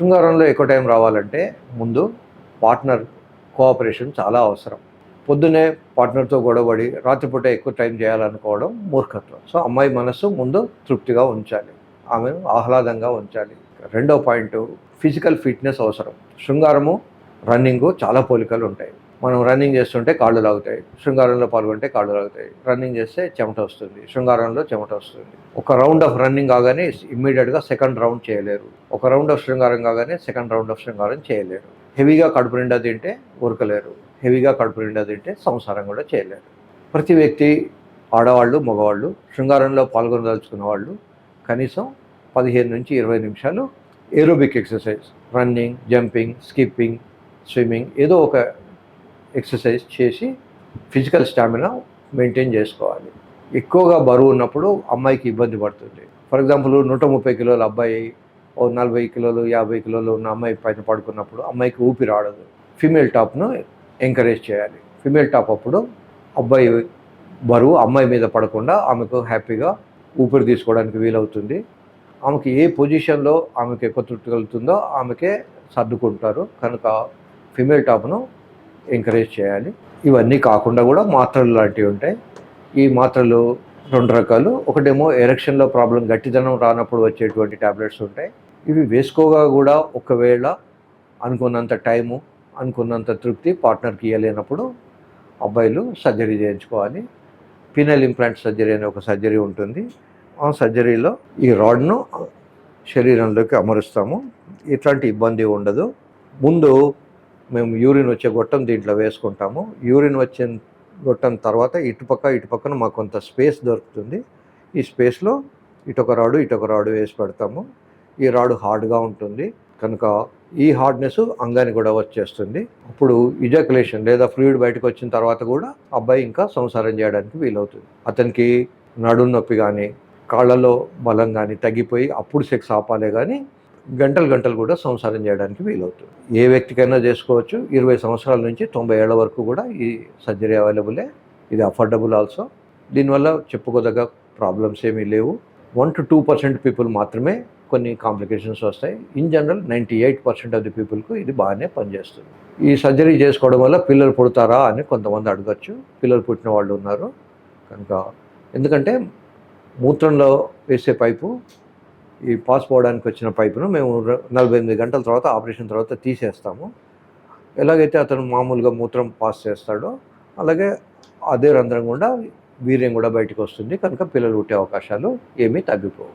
శృంగారంలో ఎక్కువ టైం రావాలంటే ముందు పార్ట్నర్ కోఆపరేషన్ చాలా అవసరం. పొద్దునే పార్ట్నర్తో గొడవడి రాత్రిపూట ఎక్కువ టైం చేయాలనుకోవడం మూర్ఖత్వం. సో అమ్మాయి మనసు ముందు తృప్తిగా ఉంచాలి. ఆమెను ఆహ్లాదంగా ఉంచాలి. రెండో పాయింట్ ఫిజికల్ ఫిట్నెస్ అవసరం. శృంగారము రన్నింగ్ చాలా పోలికలు ఉంటాయి. మనం రన్నింగ్ చేస్తుంటే కాళ్ళు లాగుతాయి. శృంగారంలో పాల్గొంటే కాళ్ళు లాగుతాయి. రన్నింగ్ చేస్తే చెమట వస్తుంది. శృంగారంలో చెమట వస్తుంది. ఒక రౌండ్ ఆఫ్ రన్నింగ్ కాగానే ఇమ్మీడియట్గా సెకండ్ రౌండ్ చేయలేరు. ఒక రౌండ్ ఆఫ్ శృంగారం కాగానే సెకండ్ రౌండ్ ఆఫ్ శృంగారం చేయలేరు. హెవీగా కడుపు నిండా తింటే ఉరకలేరు. హెవీగా కడుపు నిండా తింటే సంసారం కూడా చేయలేరు. ప్రతి వ్యక్తి ఆడవాళ్ళు మగవాళ్ళు శృంగారంలో పాల్గొనదలుచుకున్న వాళ్ళు కనీసం పదిహేను నుంచి ఇరవై నిమిషాలు aerobic exercise running jumping skipping swimming ఏదో ఒక ఎక్సర్సైజ్ చేసి ఫిజికల్ స్టామినా మెయింటైన్ చేసుకోవాలి. ఎక్కువగా బరువు ఉన్నప్పుడు అమ్మాయికి ఇబ్బంది పడుతుంది. ఫర్ ఎగ్జాంపుల్ నూట ముప్పై కిలోల అబ్బాయి ఓ నలభై కిలోలు యాభై కిలోలు ఉన్న అమ్మాయి పైన పడుకున్నప్పుడు అమ్మాయికి ఊపిరి ఆడదు ఫీమేల్ టాప్ను ఎంకరేజ్ చేయాలి. ఫీమేల్ టాప్ అప్పుడు అబ్బాయి బరువు అమ్మాయి మీద పడకుండా ఆమెకు హ్యాపీగా ఊపిరి తీసుకోవడానికి వీలవుతుంది. ఆమెకి ఏ పొజిషన్లో ఆమెకి ఎక్కువ తృప్తి కలుగుతుందో ఆమెకే సర్దుకుంటారు. కనుక ఫిమేల్ టాప్ను ఎంకరేజ్ చేయాలి. ఇవన్నీ కాకుండా కూడా మాత్రలు లాంటివి ఉంటాయి. ఈ మాత్రలు రెండు రకాలు. ఒకటేమో ఎరక్షన్లో ప్రాబ్లం గట్టిదనం రానప్పుడు వచ్చేటువంటి ట్యాబ్లెట్స్ ఉంటాయి. ఇవి వేసుకోగా కూడా ఒకవేళ అనుకున్నంత టైము అనుకున్నంత తృప్తి పార్ట్నర్కి ఇవ్వలేనప్పుడు అబ్బాయిలు సర్జరీ చేయించుకోవాలి. పినల్ ఇంప్లాంట్ సర్జరీ అనే ఒక సర్జరీ ఉంటుంది. ఆ సర్జరీలో ఈ రాడ్ను శరీరంలోకి అమరుస్తాము. ఇట్లాంటి ఇబ్బంది ఉండదు. ముందు మేము యూరిన్ వచ్చే గొట్టం దీంట్లో వేసుకుంటాము. యూరిన్ వచ్చే గొట్టం తర్వాత ఇటుపక్క ఇటుపక్కన మాకు కొంత స్పేస్ దొరుకుతుంది. ఈ స్పేస్లో ఇటొక రాడు ఇటొక రాడు వేసి పెడతాము. ఈ రాడు హార్డ్గా ఉంటుంది. కనుక ఈ హార్డ్నెస్ అంగానికి కూడా వచ్చేస్తుంది. అప్పుడు ఇజాకులేషన్ లేదా ఫ్లూయిడ్ బయటకు వచ్చిన తర్వాత కూడా అబ్బాయి ఇంకా సంసారం చేయడానికి వీలవుతుంది. అతనికి నడుం నొప్పి కానీ కాళ్ళలో బలం కానీ తగ్గిపోయి అప్పుడు సెక్స్ ఆపాలే కానీ గంటలు గంటలు కూడా సంసారం చేయడానికి వీలవుతుంది. ఏ వ్యక్తికైనా చేసుకోవచ్చు. ఇరవై సంవత్సరాల నుంచి తొంభై ఏళ్ళ వరకు కూడా ఈ సర్జరీ అవైలబులే. ఇది అఫోర్డబుల్ ఆల్సో. దీనివల్ల చెప్పుకోదగ్గ ప్రాబ్లమ్స్ ఏమీ లేవు. One to two percent people మాత్రమే కొన్ని కాంప్లికేషన్స్ వస్తాయి. In general ninety eight percent of the పీపుల్కు ఇది బాగానే పనిచేస్తుంది. ఈ సర్జరీ చేసుకోవడం వల్ల పిల్లలు పుడతారా అని కొంతమంది అడగచ్చు. పిల్లలు పుట్టిన వాళ్ళు ఉన్నారు. కనుక ఎందుకంటే మూత్రంలో వేసే పైపు ఈ పాస్ పోవడానికి వచ్చిన పైపును మేము నలభై ఎనిమిది గంటల తర్వాత ఆపరేషన్ తర్వాత తీసేస్తాము. ఎలాగైతే అతను మామూలుగా మూత్రం పాస్ చేస్తాడో అలాగే అదే రంధ్రం గుండా వీర్యం కూడా బయటకు వస్తుంది. కనుక పిల్లలు పుట్టే అవకాశాలు ఏమీ తగ్గిపోవు.